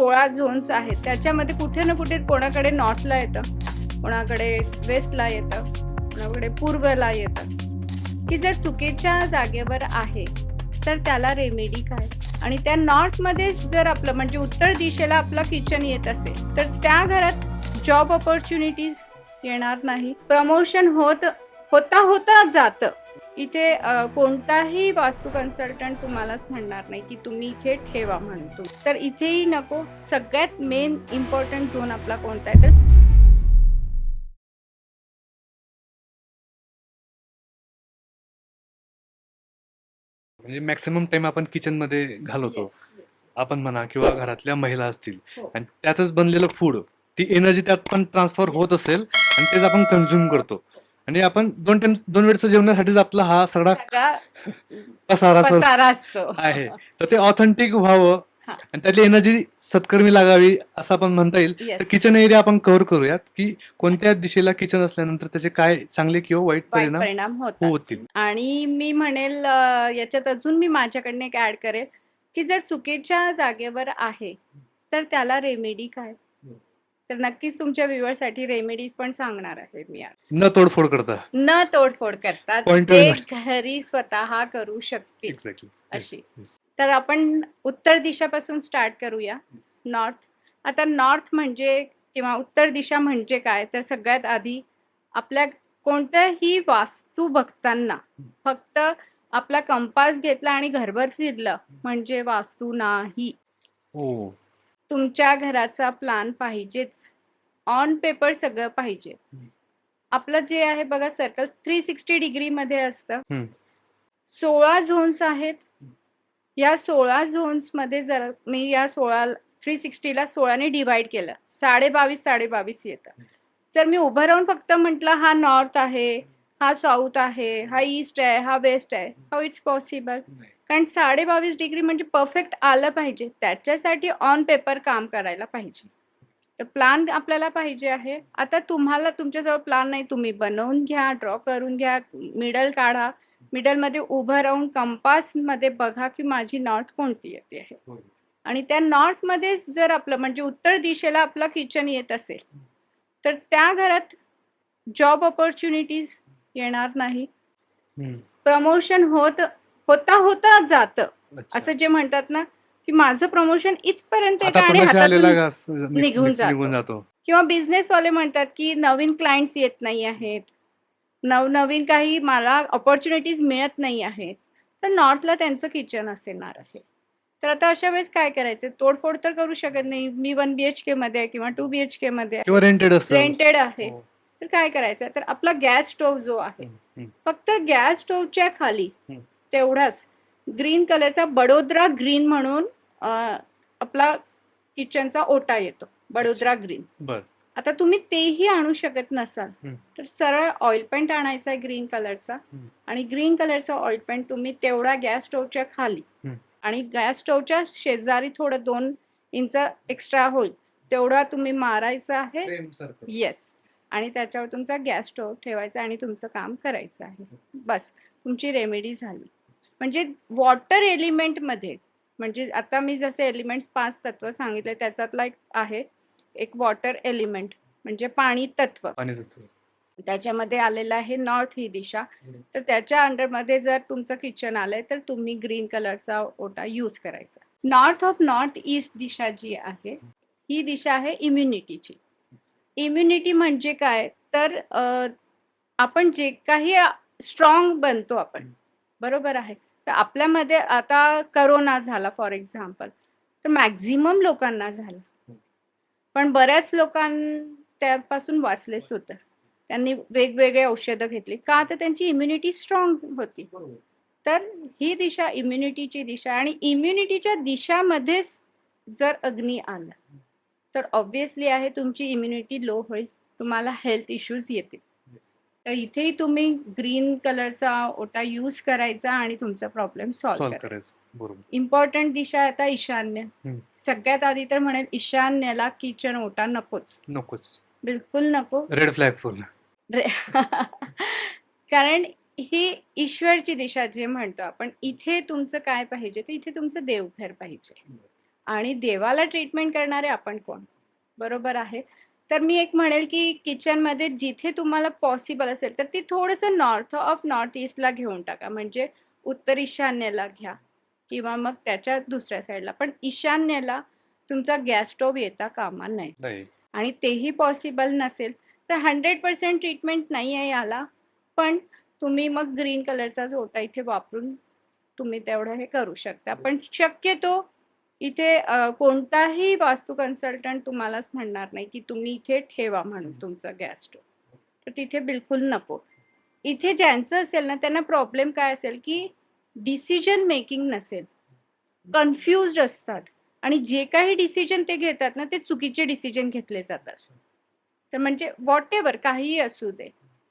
सोळा झोन्स आहेत. त्याच्यामध्ये कुठे ना कुठे कोणाकडे नॉर्थला येतं कोणाकडे वेस्टला येतं कोणाकडे पूर्वला येतं. की जर चुकीच्या जागेवर आहे तर त्याला रेमेडी काय? आणि त्या नॉर्थमध्येच जर आपलं म्हणजे उत्तर दिशेला आपलं किचन येत असेल तर त्या घरात जॉब ऑपॉर्च्युनिटीज येणार नाही. प्रमोशन होत होता होता जातं. इथे कोणताही वास्तू कन्सल्टंट तुम्हालाच म्हणणार नाही की तुम्ही इथे ठेवा म्हणतो. तर इथेही नको. सगळ्यात मेन इम्पॉर्टंट झोन आपला कोणता आहे तर म्हणजे मॅक्सिमम टाइम आपण किचनमध्ये घालवतो. आपण म्हणा किंवा घरातल्या महिला असतील. हो. आणि त्यातच बनलेलं फूड ती एनर्जी त्यात पण ट्रान्सफर होत असेल आणि तेच आपण कन्झ्युम करतो. आणि आपण दोन टाइम दोन वेळचं जेवणासाठीच आपला हा सगळा पसारा पसारा असतो. आहे. तर ते ऑथेंटिक व्हावं. आणि त्यातली एनर्जी सत्कर्मी लागावी असं आपण म्हणता येईल. तर. किचन एरिया आपण कव्हर करूयात की कोणत्या दिशेला किचन असल्यानंतर त्याचे काय चांगले किंवा वाईट परिणाम होतील. आणि मी म्हणेल याच्यात अजून मी माझ्याकडनं एक ऍड करेल की जर चुकीच्या जागेवर आहे तर त्याला रेमेडी काय? तर नक्कीच तुमच्या व्ह्युअरसाठी रेमेडीज पण सांगणार आहे मी आज. न तोडफोड करता. न तोडफोड करतात Point ते घरी स्वतः करू शकतील. अशी. तर आपण उत्तर दिशापासून स्टार्ट करूया. नॉर्थ आता नॉर्थ म्हणजे किंवा उत्तर दिशा म्हणजे काय? तर सगळ्यात आधी आपल्या कोणत्याही वास्तू बघताना फक्त आपला कंपास घेतला आणि घरभर फिरलं म्हणजे वास्तू नाही. हो. तुमच्या घराचा प्लान पाहिजेच. ऑन पेपर सगळं पाहिजे. आपलं जे आहे बघा सर्कल थ्री सिक्स्टी डिग्रीमध्ये असतं. हम्म. सोळा झोन्स आहेत. या सोळा झोन्समध्ये जर मी या सोळा थ्री सिक्स्टीला सोळाने डिवाइड केलं साडे बावीस साडे बावीस येतं जर मी उभं राहून फक्त म्हटलं हा नॉर्थ आहे हा साऊथ आहे हा ईस्ट आहे हा वेस्ट आहे हाऊ इट्स पॉसिबल कारण साडे बावीस डिग्री म्हणजे परफेक्ट आलं पाहिजे. त्याच्यासाठी ऑन पेपर काम करायला पाहिजे. तर प्लान आपल्याला पाहिजे आहे. आता तुम्हाला तुमच्याजवळ प्लान नाही. तुम्ही बनवून घ्या ड्रॉ करून घ्या मिडल काढा. मिडलमध्ये उभं राहून कंपासमध्ये बघा की माझी नॉर्थ कोणती येते आहे. आणि त्या नॉर्थमध्येच जर आपलं म्हणजे उत्तर दिशेला आपलं किचन येत असेल तर त्या घरात जॉब ऑपॉर्च्युनिटीज येणार नाही. प्रमोशन होत होता होता जातं. असं जे म्हणतात ना की माझं प्रमोशन इथपर्यंत निघून जातो. किंवा बिझनेसवाले म्हणतात की नवीन क्लायंट्स येत नाही आहेत. नवनवीन काही मला ऑपॉर्च्युनिटीज मिळत नाही आहेत. तर नॉर्थला त्यांचं किचन असणार आहे. तर आता अशा वेळेस काय करायचं? तोडफोड तर करू शकत नाही. मी वन बी एच केमध्ये आहे किंवा टू बी एच केमध्ये आहे. किंवा रेंटेड आहे. हो. तर काय करायचं? तर आपला गॅस स्टोव्ह जो आहे. फक्त गॅस स्टोव्हच्या खाली. तेवढाच. ग्रीन कलरचा बडोदरा ग्रीन म्हणून आपला किचनचा ओटा येतो. बडोदरा ग्रीन बर. आता तुम्ही तेही आणू शकत नसाल. तर सरळ ऑइल पेंट आणायचा आहे ग्रीन कलरचा. आणि ग्रीन कलरचा ऑइल पेंट तुम्ही तेवढा गॅस स्टोव्हच्या खाली. आणि गॅस स्टोव्हच्या शेजारी थोडं दोन इंच एक्स्ट्रा होईल. तेवढा तुम्ही मारायचा आहे. येस आणि त्याच्यावर तुमचा गॅस स्टोव्ह ठेवायचा आणि तुमचं काम करायचं आहे. बस. तुमची रेमेडी झाली. म्हणजे वॉटर एलिमेंटमध्ये म्हणजे आता मी जसे एलिमेंट्स पाच तत्व सांगितले त्याच्यातला एक आहे एक वॉटर एलिमेंट म्हणजे पाणी तत्व. त्याच्यामध्ये आलेलं आहे नॉर्थ ही दिशा. तर त्याच्या अंडरमध्ये जर तुमचं किचन आलंय तर तुम्ही ग्रीन कलरचा ओटा यूज करायचा. नॉर्थ ऑफ नॉर्थ ईस्ट दिशा जी आहे ही दिशा आहे इम्युनिटीची इम्युनिटी म्हणजे काय? तर आपण जे काही स्ट्रॉंग बनतो आपण बरोबर आहे. तर आपल्यामध्ये आता करोना झाला फॉर एक्झाम्पल तर मॅक्झिमम लोकांना झाला. पण बऱ्याच लोकां त्यापासून वाचलेच होतं. त्यांनी वेगवेगळे औषधं घेतली. का? तर त्यांची इम्युनिटी स्ट्रॉंग होती. तर ही दिशा इम्युनिटीची दिशा आणि इम्युनिटीच्या दिशामध्येच जर अग्नी आला तर ऑब्विसली आहे तुमची इम्युनिटी लो होईल. तुम्हाला हेल्थ इश्यूज येतील. तर इथेही तुम्ही ग्रीन कलरचा ओटा यूज करायचा आणि तुमचा प्रॉब्लेम सॉल्व्ह करायचा. बरोबर. इम्पॉर्टंट दिशा आता ईशान्य. सगळ्यात आधी तर म्हणेल ईशान्यला किचन ओटा नकोच. नकोच. बिलकुल नको. रेड फ्लॅग पूर्ण कारण ही ईश्वरची दिशा जे म्हणतो आपण इथे तुमचं काय पाहिजे? तर इथे तुमचं देवघर पाहिजे. आणि देवाला ट्रीटमेंट करणारे आपण कोण? बरोबर आहे. तर मी एक म्हणेल की किचनमध्ये जिथे तुम्हाला पॉसिबल असेल तर ती थोडंसं नॉर्थ ऑफ नॉर्थ ईस्टला घेऊन टाका. म्हणजे उत्तर ईशान्येला घ्या किंवा मग त्याच्या दुसऱ्या साईडला पण ईशान्येला तुमचा गॅस स्टोव्ह येता कामा नये. नाही. आणि तेही पॉसिबल नसेल तर हंड्रेड पर्सेंट ट्रीटमेंट नाही आहे याला. पण तुम्ही मग ग्रीन कलरचा जोटा इथे वापरून तुम्ही तेवढं हे करू शकता. पण शक्यतो इथे कोणताही वास्तू कन्सल्टंट तुम्हालाच म्हणणार नाही की तुम्ही इथे ठेवा म्हणून तुमचा गॅस स्टोव्ह तर तिथे बिलकुल नको. इथे ज्यांचं असेल ना त्यांना प्रॉब्लेम काय असेल की डिसिजन मेकिंग नसेल. कन्फ्युज्ड असतात. आणि जे काही डिसिजन ते घेतात ना ते चुकीचे डिसिजन घेतले जातात. तर म्हणजे व्हॉट एव्हर काहीही असू दे.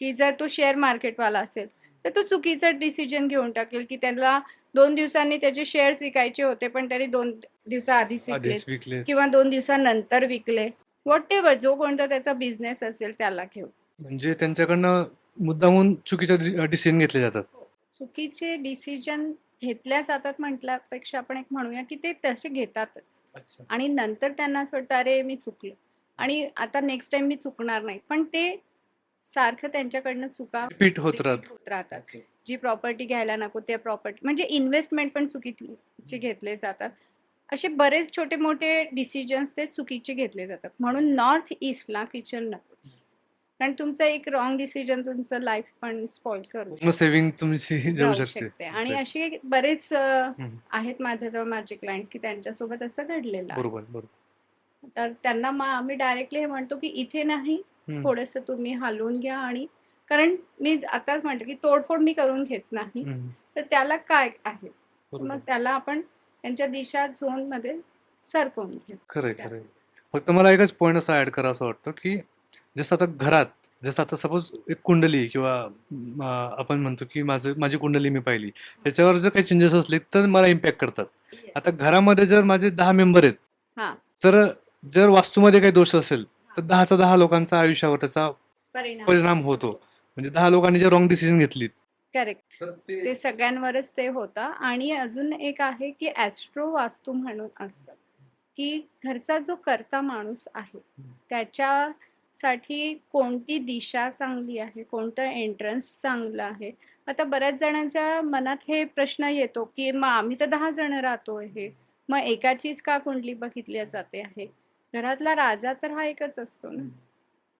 की जर तो शेअर मार्केटवाला असेल तर तो चुकीचा डिसिजन घेऊन टाकेल की त्याला दोन दिवसांनी त्याचे शेअर्स विकायचे होते पण त्याने दोन दिवसाआधीच विकले आधीच विकले. किंवा दोन दिवसानंतर विकले. व्हॉट एव्हर जो कोणता त्याचा बिझनेस असेल त्याला घेऊ. म्हणजे त्यांच्याकडनं मुद्दामून चुकीच्या डिसिजन घेतले जातात. चुकीचे डिसिजन घेतल्या जातात म्हटल्यापेक्षा आपण एक म्हणूया की ते तसे घेतातच. आणि नंतर त्यांना असं वाटतं अरे मी चुकलो. आणि आता नेक्स्ट टाइम मी चुकणार नाही. पण ते सारखं त्यांच्याकडनं चुका होत राहतात. जी प्रॉपर्टी घ्यायला नको ते प्रॉपर्टी म्हणजे इन्व्हेस्टमेंट पण चुकीचे घेतले जातात. असे बरेच छोटे मोठे डिसिजन्स ते चुकीचे घेतले जातात. म्हणून नॉर्थ ईस्टला किचन नकोच. कारण तुमचा एक रॉंग डिसिजन तुमचं लाईफ पण स्पॉइल करू सेव्हिंग तुमची जाऊ शकते. आणि. असे बरेच. आहेत माझ्याजवळ माझे क्लायंट्स की त्यांच्यासोबत असं घडलेलं तर त्यांना मग आम्ही डायरेक्टली हे म्हणतो की इथे नाही. थोडस तुम्ही हलवून घ्या आणि कारण मी आताच म्हटलं की तोडफोड मी करून घेत नाही. तर त्याला काय आहे. मग त्याला आपण त्यांच्या दिशा झोनमध्ये सरकवून घेऊ. खरंय खरंय. फक्त मला एकच पॉईंट असा ऍड करा असं वाटतं की जसं आता घरात जसं आता सपोज एक कुंडली किंवा आपण म्हणतो की माझं माझी कुंडली मी पाहिली. त्याच्यावर जर काही चेंजेस असले तर मला इम्पॅक्ट करतात. आता घरामध्ये जर माझे दहा मेंबर आहेत. तर जर वास्तूमध्ये काही दोष असेल तर दहाचा दहा लोकांचा आयुष्यावर त्याचा परिणाम होतो. म्हणजे दहा लोकांनी जर रॉंग डिसिजन घेतली करेक्ट ते सगळ्यांवरच ते होतं. आणि अजून एक आहे की ॲस्ट्रो वास्तू म्हणून असतं. की घरचा जो करता माणूस आहे त्याच्यासाठी कोणती दिशा चांगली आहे? कोणतं एंट्रन्स चांगलं आहे? आता बऱ्याच जणांच्या मनात हे प्रश्न येतो की मग आम्ही तर दहा जण राहतो हे. मग एकाचीच का कुंडली बघितली जाते आहे? घरातला राजा तर हा एकच असतो ना.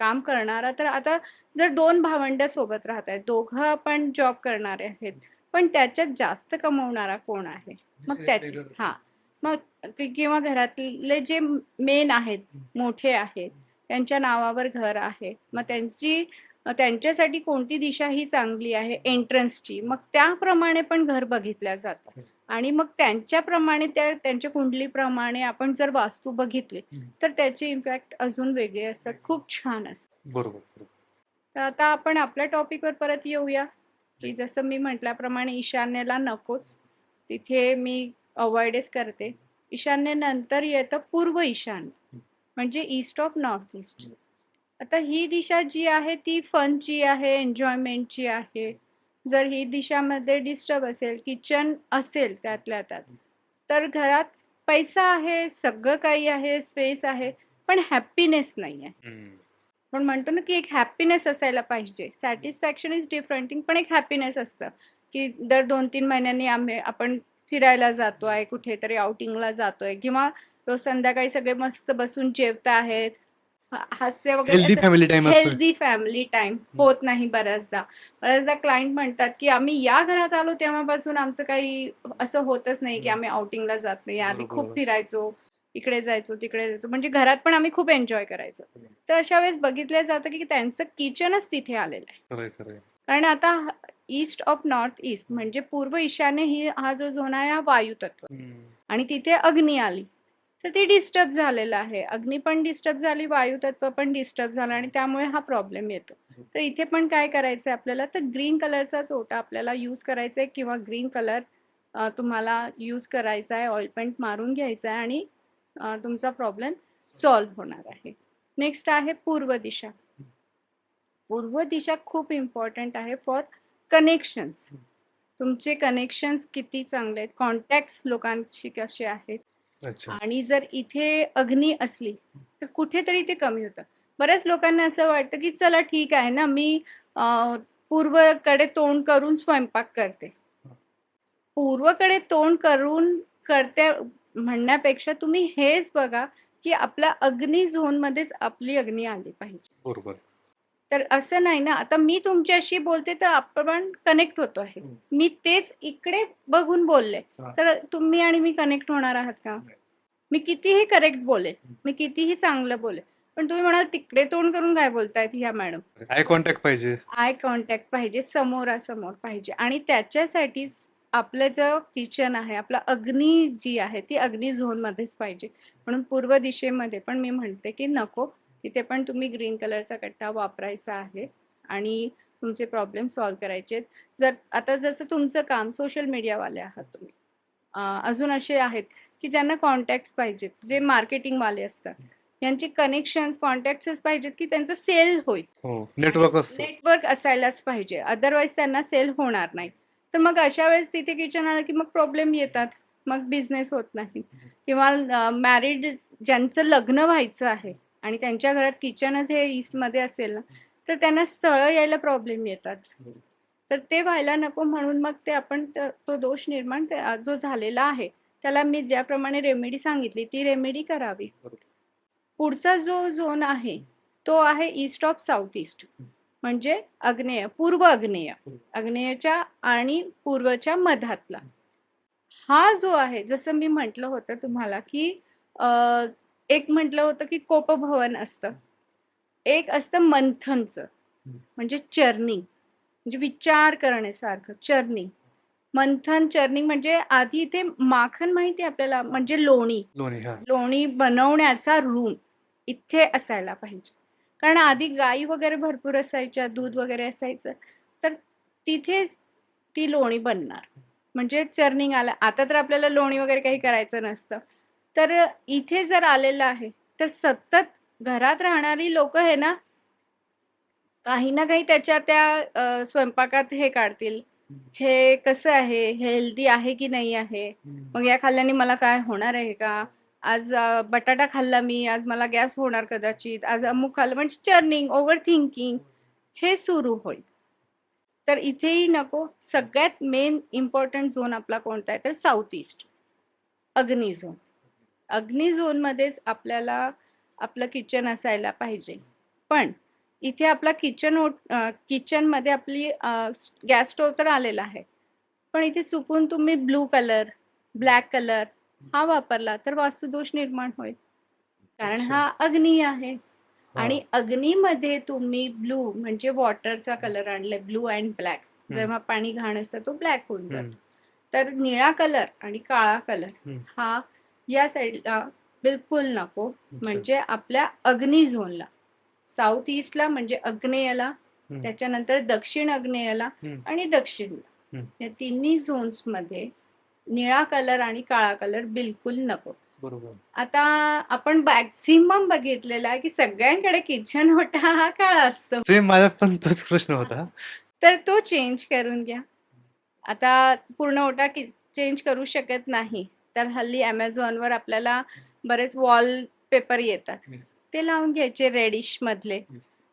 काम करणारा तर आता जर दोन भावंड सोबत राहत आहेत दोघं पण जॉब करणारे आहेत पण त्याच्यात जास्त कमवणारा कोण आहे? मग त्याची हा. मग किंवा घरातले जे मेन आहेत मोठे आहेत त्यांच्या नावावर घर आहे मग त्यांची त्यांच्यासाठी कोणती दिशा ही चांगली आहे? एंट्रन्सची मग त्याप्रमाणे पण घर बघितल्या जातं. आणि मग त्यांच्याप्रमाणे त्या त्यांच्या कुंडलीप्रमाणे आपण जर वास्तू बघितली. तर त्याचे इम्पॅक्ट अजून वेगळे असतात. खूप छान असतात. बरोबर. तर आता आपण आपल्या टॉपिकवर परत येऊया की जसं मी म्हटल्याप्रमाणे ईशान्येला नकोच. तिथे मी अवॉइडच करते. ईशान्य नंतर येतं पूर्व ईशान्य म्हणजे ईस्ट ऑफ नॉर्थ ईस्ट आता ही दिशा जी आहे ती फनची आहे एन्जॉयमेंटची आहे. जर ही दिशामध्ये डिस्टर्ब असेल किचन असेल त्यातल्या त्यात तर घरात पैसा आहे सगळं काही आहे स्पेस आहे पण हॅपीनेस नाही आहे. पण म्हणतो ना की एक हॅपीनेस असायला पाहिजे. सॅटिस्फॅक्शन इज डिफरंट थिंग पण एक हॅपीनेस असतं. की दर दोन तीन महिन्यांनी आम्ही आपण फिरायला जातोय कुठेतरी आउटिंगला जातोय किंवा रोज संध्याकाळी सगळे मस्त बसून जेवत आहेत हास्य हेल्दी वगैरे फॅमिली टाइम असतो हेल्दी फॅमिली टाइम होत नाही बऱ्याचदा. बऱ्याचदा क्लायंट म्हणतात की आम्ही या घरात आलो तेव्हापासून आमचं काही असं होतच नाही की आम्ही आउटिंगला जात नाही. आधी बरोबर. खूप फिरायचो इकडे जायचो तिकडे जायचो. म्हणजे घरात पण आम्ही खूप एन्जॉय करायचो. तर अशा वेळेस बघितलं जातं की त्यांचं किचनच तिथे आलेलं आहे. खरंय खरंय. कारण आता ईस्ट ऑफ नॉर्थ ईस्ट म्हणजे पूर्व ईशान्य ही हा जो झोन आहे हा वायू तत्व. हम्म. आणि तिथे अग्नी आली. तर ती डिस्टर्ब झालेलं आहे. अग्नी पण डिस्टर्ब झाली वायू तत्व पण डिस्टर्ब झालं आणि त्यामुळे हा प्रॉब्लेम येतो. तर इथे पण काय करायचं आहे आपल्याला? तर ग्रीन कलरचा चोटा आपल्याला यूज करायचा आहे किंवा ग्रीन कलर तुम्हाला यूज करायचा आहे ऑइल पेंट मारून घ्यायचा आहे आणि तुमचा प्रॉब्लेम सॉल्व्ह होणार आहे. नेक्स्ट आहे पूर्व दिशा. पूर्व दिशा खूप इम्पॉर्टंट आहे फॉर कनेक्शन्स तुमचे कनेक्शन्स किती चांगले आहेत? कॉन्टॅक्ट्स लोकांशी कसे आहेत? अच्छा. आणि जर इथे अग्नी असली तर कुठेतरी ते कमी होतं. बऱ्याच लोकांना असं वाटतं की चला ठीक आहे ना मी अं, पूर्वेकडे तोंड करून स्वयंपाक करते. पूर्वकडे तोंड करून करते म्हणण्यापेक्षा तुम्ही हेच बघा की आपल्या अग्नी झोनमध्येच आपली अग्नी आली पाहिजे. बरोबर. तर असं नाही ना आता मी तुमच्याशी बोलते तर आपण कनेक्ट होतो आहे हम्म. मी तेच इकडे बघून बोलले हा. तर तुम्ही आणि मी कनेक्ट होणार आहात का. मी कितीही करेक्ट बोलेल हम्म. मी कितीही चांगलं बोलेल पण तुम्ही म्हणाल तिकडे तोंड करून काय बोलतायत ह्या मॅडम आय कॉन्टॅक्ट पाहिजे आय कॉन्टॅक्ट पाहिजे समोरासमोर पाहिजे आणि त्याच्यासाठीच आपलं जो किचन आहे आपला अग्नी जी आहे ती अग्नी झोनमध्येच पाहिजे म्हणून पूर्व दिशेमध्ये पण मी म्हणते की नको तिथे पण तुम्ही ग्रीन कलरचा कट्टा वापरायचा आहे आणि तुमचे प्रॉब्लेम सॉल्व्ह करायचे. जर आता जसं तुमचं काम सोशल मीडियावाले आहात तुम्ही. अजून असे आहेत की ज्यांना कॉन्टॅक्ट्स पाहिजेत जे मार्केटिंगवाले असतात यांचे कनेक्शन्स कॉन्टॅक्ट्सच पाहिजेत की त्यांचं सेल होईल. हो नेटवर्क असतो. नेटवर्क असायलाच पाहिजे. अदरवाईज त्यांना सेल होणार नाही. तर मग अशा वेळेस तिथे किचन आलं की मग प्रॉब्लेम येतात. मग बिझनेस होत नाही. किंवा मॅरिड ज्यांचं लग्न व्हायचं आहे आणि त्यांच्या घरात किचनच हे ईस्टमध्ये असेल ना तर त्यांना स्थळं यायला प्रॉब्लेम येतात. तर ते व्हायला नको म्हणून मग ते आपण तो दोष निर्माण जो झालेला आहे त्याला मी ज्याप्रमाणे रेमेडी सांगितली ती रेमेडी करावी. पुढचा जो झोन आहे तो आहे ईस्ट ऑफ साऊथ ईस्ट म्हणजे अग्नेय पूर्व अग्नेय अग्नेयच्या आणि पूर्वच्या मधातला. हा जो आहे जसं मी म्हटलं होतं तुम्हाला की एक म्हटलं होतं की कोपभवन असतं. एक असतं मंथनचं म्हणजे चर्निंग म्हणजे विचार करण्यासारखं चर्निंग मंथन चर्निंग म्हणजे आधी इथे माखन माहिती आहे आपल्याला म्हणजे लोणी. लोणी हा. लोणी बनवण्याचा रूम इथे असायला पाहिजे. कारण आधी गाई वगैरे भरपूर असायच्या दूध वगैरे असायचं तर तिथेच ती लोणी बनणार. म्हणजे चर्निंग आला. आता तर आपल्याला लोणी वगैरे काही करायचं नसतं. तर इथे जर आलेलं आहे तर सतत घरात राहणारी लोक हे ना काही ना काही त्याच्या त्या स्वयंपाकात हे काढतील. हे कसं आहे? हेल्दी आहे की नाही आहे? मग या खाल्ल्याने मला काय होणार आहे का? आज बटाटा खाल्ला मी आज मला गॅस होणार कदाचित आज अमुक खाल्लं म्हणजे चर्निंग ओव्हर थिंकिंग हे सुरू होईल. तर इथेही नको सगळ्यात मेन इम्पॉर्टंट झोन आपला कोणता आहे? तर साऊथ ईस्ट अग्नी झोन अग्नी झोनमध्येच आपल्याला आपलं किचन असायला पाहिजे पण इथे आपला किचन किचनमध्ये आपली गॅस स्टोव तर आलेला आहे पण इथे चुकून तुम्ही ब्लू कलर ब्लॅक कलर हा वापरला तर वास्तुदोष निर्माण होईल कारण. हा अग्नी आहे हा. आणि अग्नीमध्ये तुम्ही ब्लू म्हणजे वॉटरचा कलर आणलाय ब्लू अँड ब्लॅक जेव्हा पाणी घाण असतं तो ब्लॅक होऊन. जातो तर निळा कलर आणि काळा कलर. हा या साईडला बिलकुल नको. म्हणजे आपल्या अग्नी झोनला. साऊथ ईस्टला म्हणजे अग्नेयला. त्याच्यानंतर दक्षिण अग्नेयला. आणि दक्षिणला. या तिन्ही झोन्समध्ये निळा कलर आणि काळा कलर बिलकुल नको. बरोबर. आता आपण मॅक्झिमम बघितलेलं आहे की सगळ्यांकडे किचन ओटा हा काळा असतो. सेम माझा पण तोच प्रश्न होता. तर तो चेंज करून घ्या. आता पूर्ण ओटा चेंज करू शकत नाही. तर हल्ली ॲमेझॉनवर आपल्याला बरेच वॉल पेपर येतात ते लावून घ्यायचे रेडिश मधले.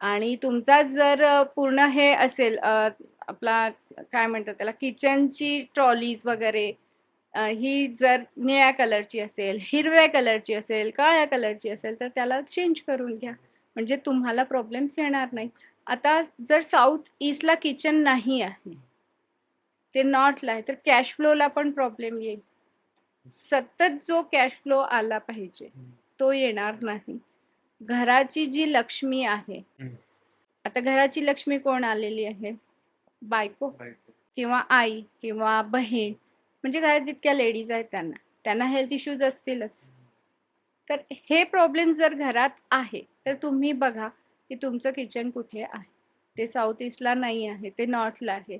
आणि तुमचा जर पूर्ण हे असेल आपला काय म्हणतात त्याला किचनची ट्रॉलीज वगैरे ही जर निळ्या कलरची असेल हिरव्या कलरची असेल काळ्या कलरची असेल तर त्याला चेंज करून घ्या. म्हणजे तुम्हाला प्रॉब्लेम्स येणार नाही आता जर साऊथ ईस्टला किचन नाही आहे ते नॉर्थला आहे तर कॅश फ्लोला पण प्रॉब्लेम येईल. सतत जो कॅश फ्लो आला पाहिजे तो येणार नाही. घराची जी लक्ष्मी आहे. आता घराची लक्ष्मी कोण आलेली आहे? बायको किंवा आई किंवा बहीण. म्हणजे घरात जितक्या लेडीज आहेत त्यांना त्यांना हेल्थ इश्यूज असतीलच. तर हे प्रॉब्लेम जर घरात आहे तर तुम्ही बघा की तुमचं किचन कुठे आहे? ते साऊथ ईस्टला नाही आहे ते नॉर्थला आहे.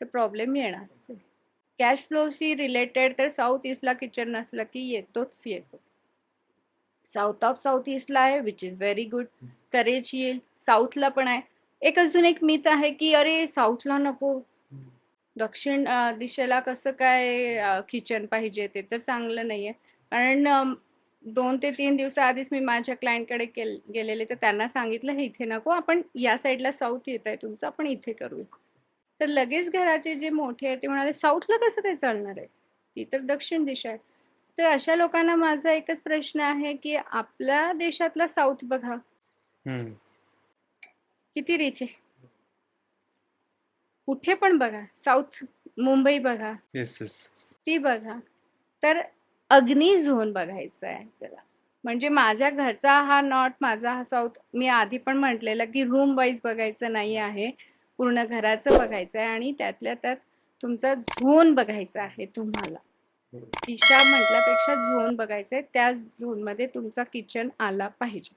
तर प्रॉब्लेम येणारच आहे. कॅश फ्लोशी रिलेटेड तर साऊथ ईस्टला किचन नसलं की येतोच येतो. साऊथ ऑफ साऊथ ईस्टला आहे which is very good courage येईल. साऊथला पण आहे. एक अजून एक मिथ आहे की अरे साऊथला नको. दक्षिण दिशेला कसं काय किचन पाहिजे ते तर चांगलं नाही आहे कारण दोन ते तीन दिवसाआधीच मी माझ्या क्लायंटकडे गेलेले तर त्यांना सांगितलं हे इथे नको आपण या साईडला साऊथ येत आहे तुमचं आपण इथे करूया. तर लगेच घराचे जे मोठे आहे ते म्हणाले साऊथला कसं काय चालणार आहे? ती तर दक्षिण दिशा आहे. तर अशा लोकांना माझा एकच प्रश्न आहे की आपल्या देशातला साऊथ बघा. किती रिच आहे. कुठे पण बघा. साऊथ मुंबई बघा. येस येस ती बघा. तर अग्नी झोन बघायचा आहे त्याला म्हणजे माझ्या घरचा हा नॉर्थ माझा हा साऊथ मी आधी पण म्हटलेलं की रूम वाईज बघायचं नाही आहे. पूर्ण घराचं बघायचं आहे आणि त्यातल्या त्यात तुमचा झोन बघायचा आहे तुम्हाला. दिशा म्हटल्यापेक्षा झोन बघायचा आहे त्या झोनमध्ये तुमचा किचन आला पाहिजे.